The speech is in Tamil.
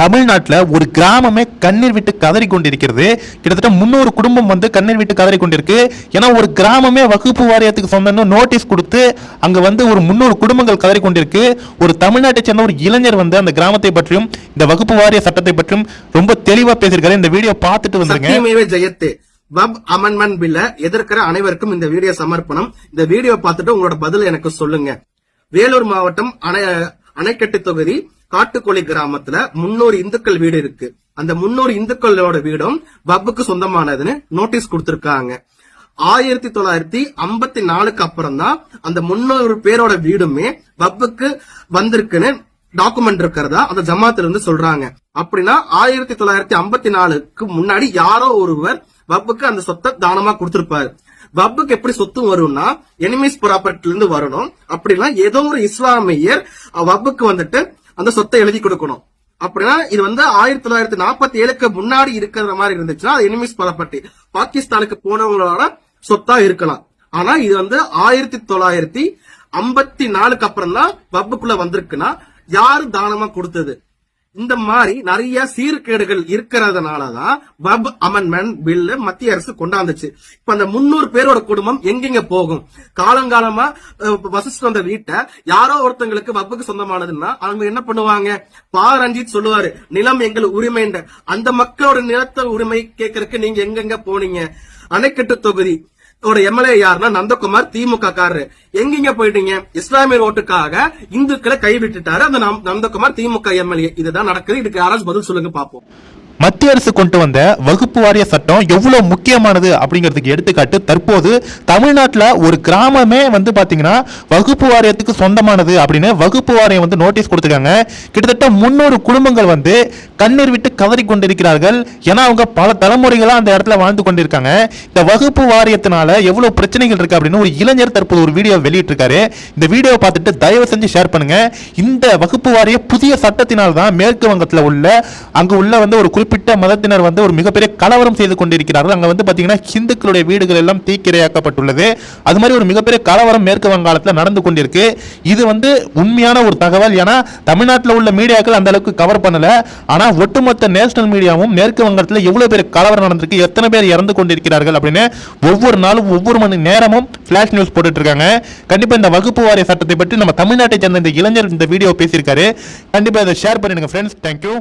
தமிழ்நாட்டில் ஒரு கிராமமே கண்ணீர் விட்டு கதறி கொண்டிருக்கிறது கிட்டத்தட்ட முன்னூறு குடும்பம் வந்து கண்ணீர் விட்டு கதறி கொண்டிருக்கு ஏன்னா ஒரு கிராமமே வகுப்பு வாரியத்துக்கு சொந்தம்னு நோட்டீஸ் கொடுத்து அங்கே வந்து ஒரு முந்நூறு குடும்பங்கள் கதறி கொண்டிருக்கு ஒரு தமிழ்நாட்டை சேர்ந்த ஒரு இளைஞர் வந்து அந்த கிராமத்தை பற்றியும் இந்த வகுப்பு வாரிய சட்டத்தை பற்றியும் ரொம்ப தெளிவாக பேசியிருக்காரு. இந்த வீடியோ பார்த்துட்டு வந்துருங்க. சத்தியமேவ ஜெயத்தே. வப் அமெண்ட்மெண்ட் பில்ல எதிர்க்கிற அனைவருக்கும் இந்த வீடியோ சமர்ப்பணம். இந்த வீடியோ பார்த்துட்டு உங்களோட பதில் எனக்கு சொல்லுங்க. வேலூர் மாவட்டம் அணை அணைக்கட்டு தொகுதி காட்டுக்கோழி கிராமத்துல முன்னூறு இந்துக்கள் வீடு இருக்கு. அந்த முன்னூறு இந்துக்களோட வீடும் பப்புக்கு சொந்தமானதுன்னு நோட்டீஸ் கொடுத்திருக்காங்க. ஆயிரத்தி தொள்ளாயிரத்தி ஐம்பத்தி நாலுக்கு அப்புறம் தான் அந்த முன்னூறு பேரோட வீடுமே பப்புக்கு வந்திருக்குன்னு டாக்குமெண்ட் இருக்கிறதா அந்த ஜமாத்துல இருந்து சொல்றாங்க. அப்படின்னா ஆயிரத்தி தொள்ளாயிரத்தி ஐம்பத்தி நாலுக்கு முன்னாடி யாரோ ஒருவர் பப்புக்கு அந்த சொத்தை தானமா கொடுத்திருப்பாரு. பப்புக்கு எப்படி சொத்து வரும்னா எனிமீஸ் ப்ராப்பர்ட்டில இருந்து வரணும். அப்படின்னா ஏதோ ஒரு இஸ்லாமியர் வப்புக்கு வந்துட்டு அந்த சொத்தை எழுதி கொடுக்கணும். அப்படின்னா இது வந்து ஆயிரத்தி தொள்ளாயிரத்தி நாற்பத்தி ஏழுக்கு முன்னாடி இருக்கிற மாதிரி இருந்துச்சுன்னா அது எனிமிஸ் ப்ராப்பர்ட்டி பாகிஸ்தானுக்கு போனவங்களோட சொத்தா இருக்கலாம். ஆனா இது வந்து ஆயிரத்தி தொள்ளாயிரத்தி ஐம்பத்தி நாலுக்கு அப்புறம் தான் வப்புக்குள்ள வந்திருக்குன்னா யாரு தானமா கொடுத்தது? இந்த மாதிரி நிறைய சீர்கேடுகள் இருக்கிறதுனாலதான் வப் அமெண்ட்மெண்ட் பில்லு மத்திய அரசு கொண்டாந்துச்சு. இப்ப அந்த முன்னூறு பேரோட குடும்பம் எங்கெங்க போகும்? காலங்காலமா அஹ், வசிச்சுட்டு வந்த வீட்டை யாரோ ஒருத்தங்களுக்கு பப்புக்கு சொந்தமானதுன்னா அவங்க என்ன பண்ணுவாங்க? பா ரஞ்சித் சொல்லுவாரு நிலம் எங்கள் உரிமைன்ற அந்த மக்களோட நிலத்த உரிமை கேட்கறதுக்கு நீங்க எங்கெங்க போனீங்க? அணைக்கட்டு தொகுதி. எம்எல்ஏ யாருன்னா நந்தகுமார் திமுக காரரு. எங்கெங்க போயிட்டீங்க? இஸ்லாமிய ஓட்டுக்காக இந்துக்களை கைவிட்டுட்டாரு. அந்த நம்- நந்தகுமார் திமுக எம்எல்ஏ இதுதான் நடக்குது. இதுக்கு யாராச்சும் பதில் சொல்லுங்க பாப்போம். மத்திய அரசு கொண்டு வந்த வகுப்பு வாரிய சட்டம் எவ்வளவு முக்கியமானது அப்படிங்கிறதுக்கு எடுத்துக்காட்டு தற்போது தமிழ்நாட்டில் ஒரு கிராமமே வந்து பாத்தீங்கன்னா வகுப்பு வாரியத்துக்கு சொந்தமானது அப்படின்னு வகுப்பு வாரியம் வந்து நோட்டீஸ் கொடுத்துருக்காங்க. கிட்டத்தட்ட முன்னூறு குடும்பங்கள் வந்து கண்ணீர் விட்டு கதறி கொண்டிருக்கிறார்கள். ஏன்னா அவங்க பல தலைமுறைகளாக அந்த இடத்துல வாழ்ந்து கொண்டிருக்காங்க. இந்த வகுப்பு வாரியத்தினால எவ்வளவு பிரச்சனைகள் இருக்கு அப்படின்னு ஒரு இளைஞர் தற்போது ஒரு வீடியோ வெளியிட்டிருக்காரு. இந்த வீடியோவை பார்த்துட்டு தயவு செஞ்சு ஷேர் பண்ணுங்க. இந்த வகுப்பு வாரிய புதிய சட்டத்தினால் தான் மேற்கு வங்கத்தில் உள்ள அங்கே உள்ள வந்து ஒரு குறிப்பிட்ட மதத்தினர் வந்து ஒரு மிகப்பெரிய கலவரம் செய்து கொண்டிருக்கிறார்கள். அங்க வந்து பாத்தீங்கன்னா ஹிந்துக்களுடைய வீடுகள் எல்லாம் தீக்கிரையாக்கப்பட்டுள்ளது. அது மாதிரி ஒரு மிகப்பெரிய கலவரம் மேற்கு வங்காளத்தில் நடந்து கொண்டிருக்கு. இது வந்து உண்மையான ஒரு தகவல். ஏன்னா தமிழ்நாட்டில் உள்ள மீடியாக்கள் அந்த அளவுக்கு கவர் பண்ணல. ஆனா ஒட்டுமொத்த நேஷனல் மீடியாவும் மேற்கு வங்கத்தில் எவ்வளவு பேர் கலவரம் நடந்திருக்கு எத்தனை பேர் இறந்து கொண்டிருக்கிறார்கள் அப்படின்னு ஒவ்வொரு நாளும் ஒவ்வொரு மணி நேரமும் ஃபிளாஷ் நியூஸ் போட்டுட்டு இருக்காங்க கண்டிப்பா இந்த வகுப்பு வாரிய சட்டத்தை பற்றி நம்ம தமிழ்நாட்டை சேர்ந்த இந்த இளைஞர் இந்த வீடியோ பேசியிருக்காரு. கண்டிப்பா இதை ஷேர் பண்ணிடுங்க ஃப்ரெண்ட்ஸ் தேங்க்யூ